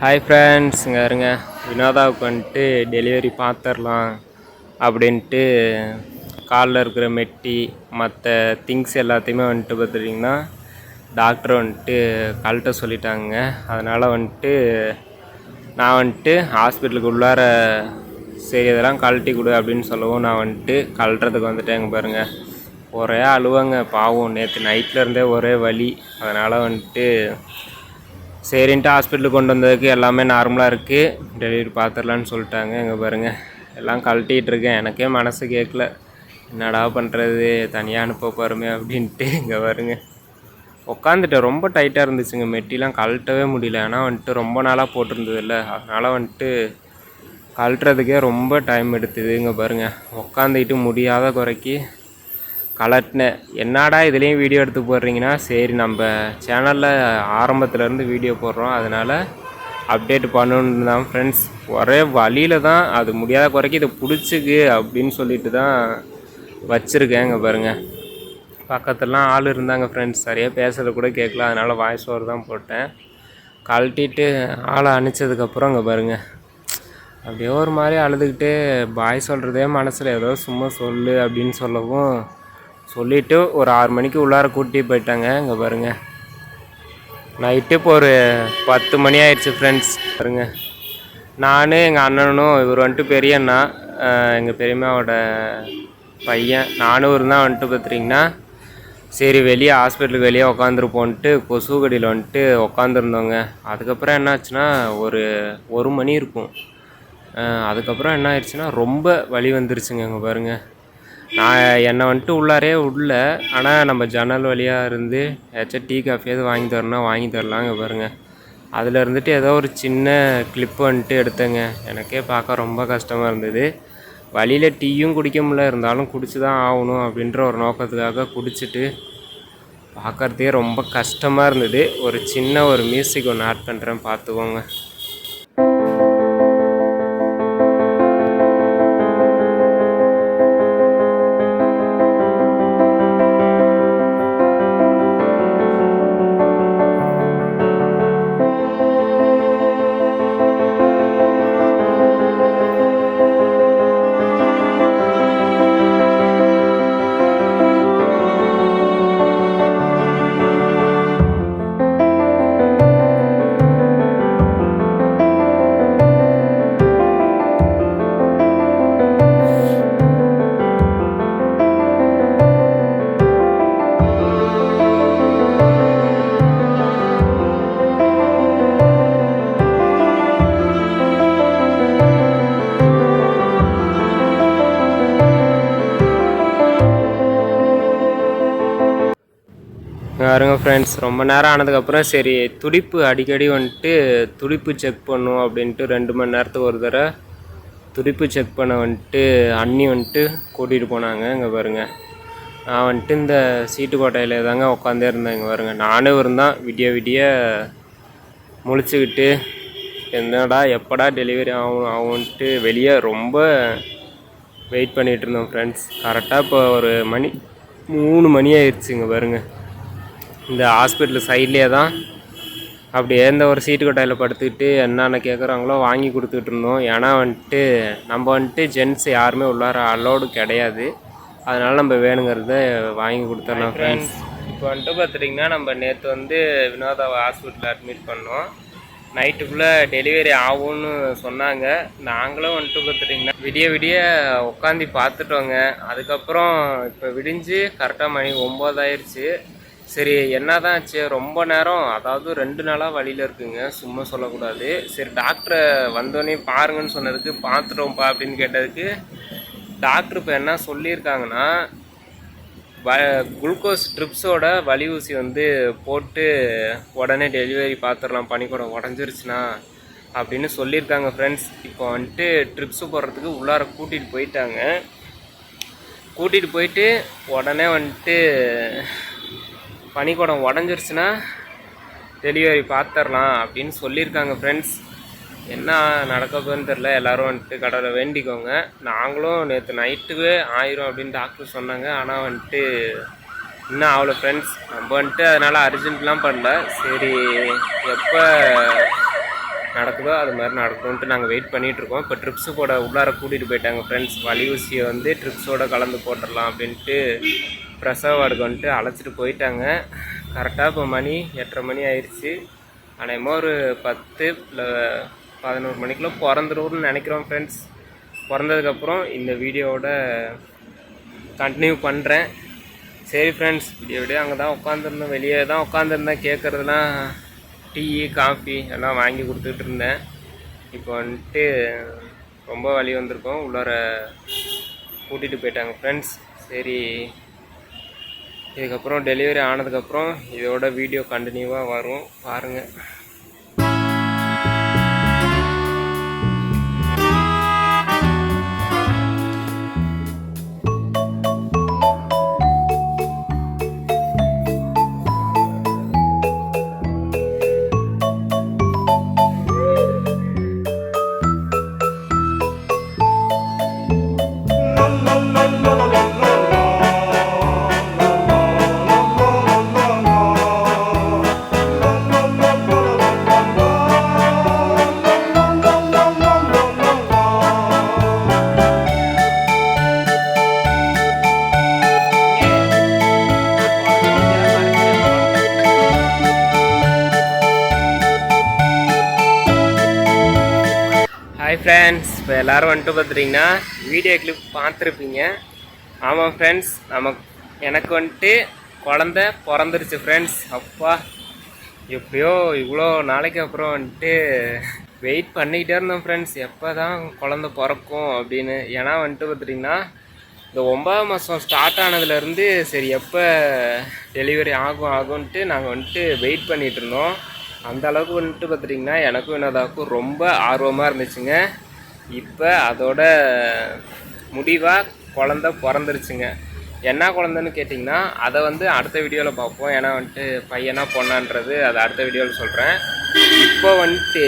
Hi friends இங்கே இருங்க. வினோதாவுக்கு வந்துட்டு டெலிவரி பார்த்துடலாம் அப்படின்ட்டு காலில் இருக்கிற மெட்டி மற்ற திங்ஸ் எல்லாத்தையுமே வந்துட்டு பார்த்துட்டிங்கன்னா டாக்டர் வந்துட்டு கழட்ட சொல்லிட்டாங்க. அதனால் வந்துட்டு நான் வந்துட்டு ஹாஸ்பிட்டலுக்கு உள்ளார சரி இதெல்லாம் கழட்டி கொடு அப்படின்னு சொல்லவும் நான் வந்துட்டு கழட்டுறதுக்கு வந்துட்டேங்க பாருங்கள் ஒரே அழுவாங்க பாவம். நேற்று நைட்டில் இருந்தே ஒரே வலி. அதனால் வந்துட்டு சரின்ட்டு ஹாஸ்பிட்டலுக்கு கொண்டு வந்ததுக்கு எல்லாமே நார்மலாக இருக்குது டெலிவரி பார்த்துடலான்னு சொல்லிட்டாங்க. இங்கே பாருங்கள் எல்லாம் கழட்டிகிட்டு இருக்கேன். எனக்கே மனசு கேட்கல என்னடா பண்ணுறது தனியாக அனுப்ப போகிறோமே அப்படின்ட்டு. இங்கே பாருங்க. உட்காந்துட்டேன் ரொம்ப டைட்டாக இருந்துச்சுங்க. மெட்டிலாம் கழட்டவே முடியல. ஆனால் வந்துட்டு ரொம்ப நாளாக போட்டிருந்ததில்ல. அதனால் வந்துட்டு கழட்டுறதுக்கே ரொம்ப டைம் எடுத்துது. இங்கே பாருங்கள் உட்காந்துக்கிட்டு முடியாத குறைக்கி கலட்டினேன் என்னடா இதுலேயும் வீடியோ எடுத்து போடுறீங்கன்னா? சரி நம்ம சேனலில் ஆரம்பத்துலேருந்து வீடியோ போடுறோம். அதனால் அப்டேட் பண்ணணுன்னு தான் ஃப்ரெண்ட்ஸ் ஒரே வழியில் தான் அது முடியாத குறைக்கு இதை பிடிச்சிக்கு அப்படின்னு சொல்லிட்டு தான் வச்சுருக்கேன் இங்கே பாருங்கள் பக்கத்துலலாம் ஆள் இருந்தாங்க ஃப்ரெண்ட்ஸ் சரியாக பேசுறது கூட கேட்கல. அதனால் வாய்ஸ் ஓவர் தான் போட்டேன். கழட்டிட்டு ஆளை அனுப்பிச்சதுக்கப்புறம் இங்கே பாருங்கள் அப்படியே ஒரு மாதிரி அழுதுக்கிட்டு பாய் சொல்கிறதே மனசில் ஏதோ சும்மா சொல்லு அப்படின்னு சொல்லவும் சொல்லிவிட்டு ஒரு ஆறு மணிக்கு உள்ளார கூட்டி போயிட்டாங்க. இங்கே பாருங்க. நைட்டு இப்போ ஒரு பத்து மணி ஆயிடுச்சு ஃப்ரெண்ட்ஸ் பாருங்க. நான் எங்கள் அண்ணனும் இவர் வந்துட்டு பெரிய அண்ணா. எங்கள் பெரியம்மாவோட பையன். நானும் இருந்தால் வந்துட்டு பார்த்துட்டிங்கன்னா சரி வெளியே ஹாஸ்பிட்டலுக்கு வெளியே உக்காந்துருப்போன்ட்டு கொசு கடியில் வந்துட்டு உக்காந்துருந்தோங்க. அதுக்கப்புறம் என்னாச்சுன்னா ஒரு ஒரு மணி இருக்கும். அதுக்கப்புறம் என்ன ஆயிடுச்சுன்னா ரொம்ப வலி வந்துருச்சுங்க இங்கே பாருங்கள் நான் என்னை வந்துட்டு உள்ளாரே உள்ள ஆனால் நம்ம ஜன்னல் வழியாக இருந்து ஏதாச்சும் டீ காஃபியாவது வாங்கி தரணும் வாங்கி தரலாங்க பாருங்கள் அதில் இருந்துட்டு ஏதோ ஒரு சின்ன கிளிப் வந்துட்டு எடுத்தேங்க. எனக்கே பார்க்க ரொம்ப கஷ்டமாக இருந்தது. வழியில் டீயும் குடிக்க முடியல இருந்தாலும் குடிச்சு தான் ஆகணும் அப்படின்ற ஒரு நோக்கத்துக்காக குடிச்சிட்டு பார்க்குறதே ரொம்ப கஷ்டமாக இருந்தது. ஒரு சின்ன ஒரு மியூசிக் ஒன்று ஆட் பண்ணுறேன் பார்த்துக்கோங்க. பாருங்க ஃப்ரெண்ட்ஸ் ரொம்ப நேரம் ஆனதுக்கப்புறம் சரி துடிப்பு அடிக்கடி வந்துட்டு துடிப்பு செக் பண்ணும் அப்படின்ட்டு ரெண்டு மணி நேரத்துக்கு ஒரு தடவை துடிப்பு செக் பண்ண வந்துட்டு அண்ணி வந்துட்டு கூட்டிகிட்டு போனாங்க இங்கே பாருங்க. நான் வந்துட்டு இந்த சீட்டு கோட்டையில் தாங்க உட்காந்தே இருந்தேன் இங்கே பாருங்க. நானும் இருந்தான் விடிய விடிய முழிச்சுக்கிட்டு என்னடா எப்படா டெலிவரி ஆகும் ஆகும்ன்ட்டு வெளியே ரொம்ப வெயிட் பண்ணிகிட்டு இருந்தோம் ஃப்ரெண்ட்ஸ் கரெக்டாக இப்போ ஒரு மணி மூணு மணி ஆயிடுச்சுங்க பாருங்க. இந்த ஹாஸ்பிட்டல் சைட்லேயே தான். அப்படியே இந்த ஒரு சீட்டு கொட்டாயில் படுத்துக்கிட்டு என்னென்ன கேட்குறாங்களோ வாங்கி கொடுத்துட்டு இருந்தோம். ஏன்னா வந்துட்டு நம்ம வந்துட்டு ஜென்ஸ் யாருமே உள்ளார அலோடு கிடையாது. அதனால் நம்ம வேணுங்கிறத வாங்கி கொடுத்துடலாம் ஃப்ரெண்ட்ஸ் இப்போ வந்துட்டு பார்த்துட்டிங்கன்னா நம்ம நேற்று வந்து வினோதாவை ஹாஸ்பிட்டலில் அட்மிட் பண்ணோம். நைட்டுக்குள்ளே டெலிவரி ஆகும்னு சொன்னாங்க. நாங்களும் வந்துட்டு பார்த்துட்டிங்கன்னா விடிய விடிய உட்காந்து பார்த்துட்டோங்க. அதுக்கப்புறம் இப்போ விடிஞ்சு கரெக்டாக மணி ஒம்பதாயிருச்சு சரி என்னதான் ஆச்சு? ரொம்ப நேரம் அதாவது ரெண்டு நாளாக வழியில் இருக்குங்க. சும்மா சொல்லக்கூடாது. சரி டாக்டரை வந்தோடனே பாருங்கன்னு சொன்னதுக்கு பார்த்துட்டோம்ப்பா அப்படின்னு கேட்டதுக்கு டாக்டர் இப்போ என்ன சொல்லியிருக்காங்கன்னா வ குளுக்கோஸ் ட்ரிப்ஸோட வலி ஊசி வந்து போட்டு உடனே டெலிவரி பார்த்துடலாம் பனிக்கூடம் உடஞ்சிருச்சுன்னா அப்படின்னு சொல்லியிருக்காங்க ஃப்ரெண்ட்ஸ் இப்போ வந்துட்டு ட்ரிப்ஸு போடுறதுக்கு உள்ளார கூட்டிகிட்டு போயிட்டாங்க. கூட்டிகிட்டு போயிட்டு உடனே வந்துட்டு பனிக்கூடம் உடஞ்சிருச்சுன்னா டெலிவரி பார்த்துடலாம் அப்படின்னு சொல்லியிருக்காங்க ஃப்ரெண்ட்ஸ் என்ன நடக்க போகுதுன்னு தெரில எல்லோரும் வந்துட்டு கடவுளை வேண்டிக்கோங்க. நாங்களும் நேற்று நைட்டுவே ஆயிரும் அப்படின்னு டாக்டர் சொன்னாங்க. ஆனால் வந்துட்டு இன்னும் அவ்வளோ ஃப்ரெண்ட்ஸ் நம்ம வந்துட்டு அதனால் அர்ஜென்ட்லாம் பண்ணல. சரி எப்போ நடக்குதோ அது மாதிரி நடக்கும்ன்ட்டு நாங்கள் வெயிட் பண்ணிகிட்ருக்கோம் இருக்கோம். இப்போ ட்ரிப்ஸு போட உள்ளார கூட்டிகிட்டு போயிட்டாங்க ஃப்ரெண்ட்ஸ் வலி ஊசியை வந்து ட்ரிப்ஸோட கலந்து போட்டுடலாம் அப்படின்ட்டு பிரசவ வார்டுக்கு வந்துட்டு அழைச்சிட்டு போயிட்டாங்க. கரெக்டாக இப்போ மணி எட்டரை மணி ஆயிடுச்சு ஆனால் ஒரு பத்து இல்லை பதினோரு மணிக்குள்ளே பிறந்துருன்னு நினைக்கிறோம் ஃப்ரெண்ட்ஸ் பிறந்ததுக்கப்புறம் இந்த வீடியோவோட கண்டினியூ பண்ணுறேன் சரி ஃப்ரெண்ட்ஸ் வீடியோ விட அங்கே தான் உட்காந்துருந்தேன் வெளியே தான் உட்காந்துருந்தேன் கேட்குறதுலாம் டீ காஃபி எல்லாம் வாங்கி கொடுத்துட்டு இருந்தேன். இப்போ வந்துட்டு ரொம்ப வழி வந்திருக்கோம். உள்ளார கூட்டிகிட்டு போயிட்டாங்க ஃப்ரெண்ட்ஸ் சரி இதுக்கப்புறம் டெலிவரி ஆனதுக்கப்புறம் இதோட வீடியோ கண்டினியூவாக வரும் பாருங்கள் ஹாய் ஃப்ரெண்ட்ஸ் இப்போ எல்லோரும் வந்துட்டு பார்த்துட்டிங்கன்னா வீடியோ கிளிப் பார்த்துருப்பீங்க ஆமாம் ஃப்ரெண்ட்ஸ் நமக்கு எனக்கு வந்துட்டு குழந்த பிறந்துருச்சு ஃப்ரெண்ட்ஸ் அப்பா எப்படியோ இவ்வளோ நாளைக்கு அப்புறம் வந்துட்டு வெயிட் பண்ணிக்கிட்டே இருந்தோம் ஃப்ரெண்ட்ஸ் எப்போ தான் குழந்த பிறக்கும் அப்படின்னு. ஏன்னா வந்துட்டு பார்த்துட்டிங்கன்னா இந்த ஒன்பதாம் மாதம் ஸ்டார்ட் ஆனதுலேருந்து சரி எப்போ டெலிவரி ஆகும் ஆகும்ன்ட்டு நாங்கள் வந்துட்டு வெயிட் பண்ணிகிட்டு இருந்தோம். அந்த அளவுக்கு வந்துட்டு பார்த்துட்டிங்கன்னா எனக்கும் என்னதாக்கும் ரொம்ப ஆர்வமாக இருந்துச்சுங்க. இப்போ அதோட முடிவாக குழந்த பிறந்துருச்சுங்க. என்ன குழந்தைன்னு கேட்டிங்கன்னா அதை வந்து அடுத்த வீடியோவில் பார்ப்போம் ஏன்னா வந்துட்டு பையனா பொண்ணான்றது அதை அடுத்த வீடியோவில் சொல்கிறேன் இப்போ வந்துட்டு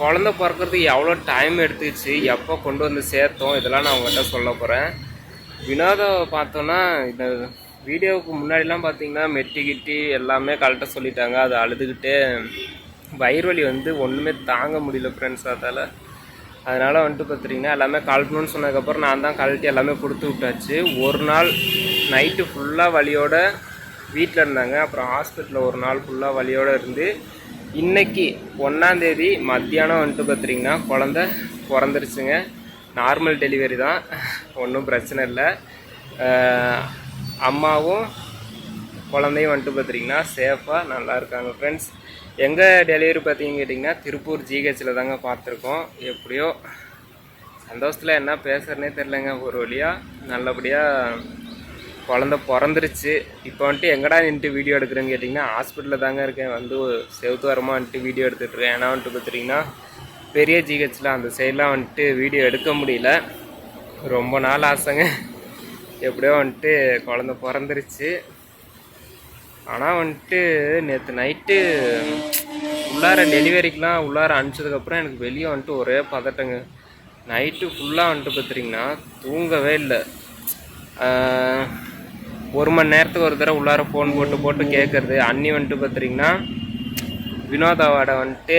குழந்த பிறக்கிறதுக்கு எவ்வளோ டைம் எடுத்துச்சு எப்போ கொண்டு வந்து சேர்த்தோம் இதெல்லாம் நான் உங்கள்கிட்ட சொல்ல போகிறேன் வினோதம் பார்த்தோன்னா இந்த வீடியோவுக்கு முன்னாடிலாம் பார்த்தீங்கன்னா மெட்டி கிட்டி எல்லாமே கரெக்டாக சொல்லிட்டாங்க. அது அழுதுகிட்டே வயிறு வலி வந்து ஒன்றுமே தாங்க முடியல ஃப்ரெண்ட்ஸ் அதால் அதனால் வந்துட்டு பார்த்துட்டிங்கன்னா எல்லாமே கழட்டணும்னு சொன்னதுக்கப்புறம் நான் தான் கழட்டி எல்லாமே கொடுத்து விட்டாச்சு. ஒரு நாள் நைட்டு ஃபுல்லாக வலியோட வீட்டில் இருந்தாங்க. அப்புறம் ஹாஸ்பிட்டலில் ஒரு நாள் ஃபுல்லாக வலியோடு இருந்து இன்னைக்கு ஒன்றாந்தேதி மத்தியானம் வந்துட்டு பார்த்துட்டிங்கன்னா குழந்த பிறந்துருச்சுங்க. நார்மல் டெலிவரி தான். ஒன்றும் பிரச்சனை இல்லை. அம்மாவும் குழந்தையும் வந்துட்டு பார்த்துட்டிங்கன்னா சேஃபாக நல்லா இருக்காங்க ஃப்ரெண்ட்ஸ் எங்கே டெலிவரி பார்த்தீங்கன்னு கேட்டிங்கன்னா திருப்பூர் ஜிஹெச்சில் தாங்க பார்த்துருக்கோம். எப்படியோ சந்தோஷத்தில் என்ன பேசுகிறனே தெரிலங்க ஒரு வழியாக நல்லபடியாக குழந்த பிறந்துருச்சு. இப்போ வந்துட்டு எங்கடா நின்றுட்டு வீடியோ எடுக்கிறேன்னு கேட்டிங்கன்னா ஹாஸ்பிட்டலில் தாங்க இருக்கேன். வந்து செவுத்து வரமாக வந்துட்டு வீடியோ எடுத்துகிட்டு இருக்கேன். ஏன்னா வந்துட்டு பார்த்துட்டிங்கன்னா பெரிய ஜிஹெச்சில் அந்த சைட்லாம் வந்துட்டு வீடியோ எடுக்க முடியல. ரொம்ப நாள் ஆசைங்க. எப்படியோ வந்துட்டு குழந்த பிறந்துருச்சு. ஆனால் வந்துட்டு நேற்று நைட்டு உள்ளார டெலிவரிக்கெலாம் உள்ளார அனுப்பிச்சதுக்கப்புறம் எனக்கு வெளியே வந்துட்டு ஒரே பதட்டங்க. நைட்டு ஃபுல்லாக வந்துட்டு பார்த்துட்டிங்கன்னா தூங்கவே இல்லை. ஒரு மணி நேரத்துக்கு ஒரு தடவை உள்ளார ஃபோன் போட்டு போட்டு கேட்குறது அண்ணி வந்துட்டு பார்த்துட்டிங்கன்னா வினோதாவோட வந்துட்டு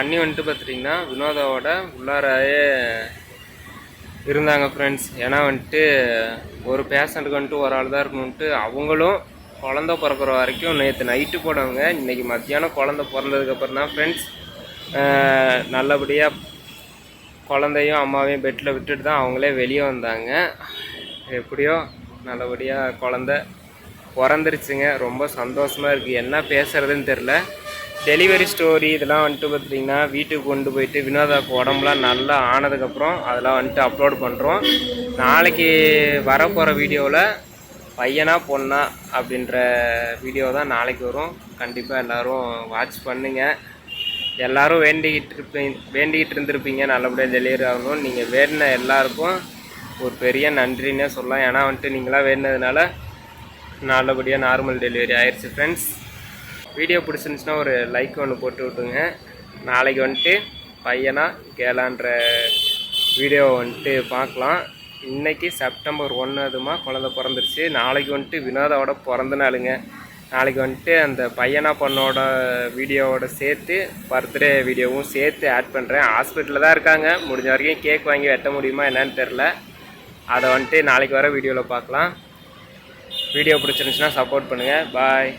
அண்ணி வந்துட்டு பார்த்துட்டிங்கன்னா வினோதாவோட உள்ளாரையே இருந்தாங்க ஃப்ரெண்ட்ஸ் ஏன்னா வந்துட்டு ஒரு பேஷண்ட்டுக்கு வந்துட்டு ஒரு ஆள் தான் இருக்கணுன்ட்டு அவங்களும் குழந்த பிறக்கிற வரைக்கும் நேற்று நைட்டு போனவங்க இன்றைக்கி மத்தியானம் குழந்த பிறந்ததுக்கப்புறம் தான் ஃப்ரெண்ட்ஸ் நல்லபடியாக குழந்தையும் அம்மாவையும் பெட்டில் விட்டுட்டு தான் அவங்களே வெளியே வந்தாங்க. எப்படியோ நல்லபடியாக குழந்த பிறந்துருச்சுங்க. ரொம்ப சந்தோஷமாக இருக்குது என்ன பேசுகிறதுன்னு தெரில டெலிவரி ஸ்டோரி இதெல்லாம் வந்துட்டு பார்த்திங்கன்னா வீட்டுக்கு கொண்டு போயிட்டு வினோதாவுக்கு உடம்புலாம் நல்லா ஆனதுக்கப்புறம் அதெல்லாம் வந்துட்டு அப்லோட் பண்ணுறோம் நாளைக்கு வரப்போகிற வீடியோவில் பையனா பொண்ணா அப்படின்ற வீடியோ தான் நாளைக்கு வரும். கண்டிப்பாக எல்லோரும் வாட்ச் பண்ணுங்கள் எல்லோரும் வேண்டிக்கிட்டு இருப்பீங்க வேண்டிக்கிட்டு இருந்திருப்பீங்க. நல்லபடியாக டெலிவரி ஆகணும். நீங்கள் வேண்டின எல்லாருக்கும் ஒரு பெரிய நன்றின்னே சொல்லலாம். ஏன்னா வந்துட்டு நீங்களாம் வேண்டினதுனால நல்லபடியாக நார்மல் டெலிவரி ஆயிடுச்சு ஃப்ரெண்ட்ஸ் வீடியோ பிடிச்சிருந்துச்சுன்னா ஒரு லைக் ஒன்று போட்டு விட்டுங்க நாளைக்கு வந்துட்டு பையனா கேளான்ற வீடியோவை வந்துட்டு பார்க்கலாம். இன்றைக்கி செப்டம்பர் ஒன்று அதுமா குழந்த பிறந்துருச்சு. நாளைக்கு வந்துட்டு வினோதாவோட பிறந்த நாளுங்க. நாளைக்கு வந்துட்டு அந்த பையனா பொண்ணோட வீடியோவோட சேர்த்து பர்த்டே வீடியோவும் சேர்த்து ஆட் பண்ணுறேன் ஹாஸ்பிட்டலில் தான் இருக்காங்க. முடிஞ்ச வரைக்கும் கேக் வாங்கி வெட்ட முடியுமா என்னன்னு தெரில அதை வந்துட்டு நாளைக்கு வர வீடியோவில் பார்க்கலாம். வீடியோ பிடிச்சிருந்துச்சுன்னா சப்போர்ட் பண்ணுங்கள் பாய்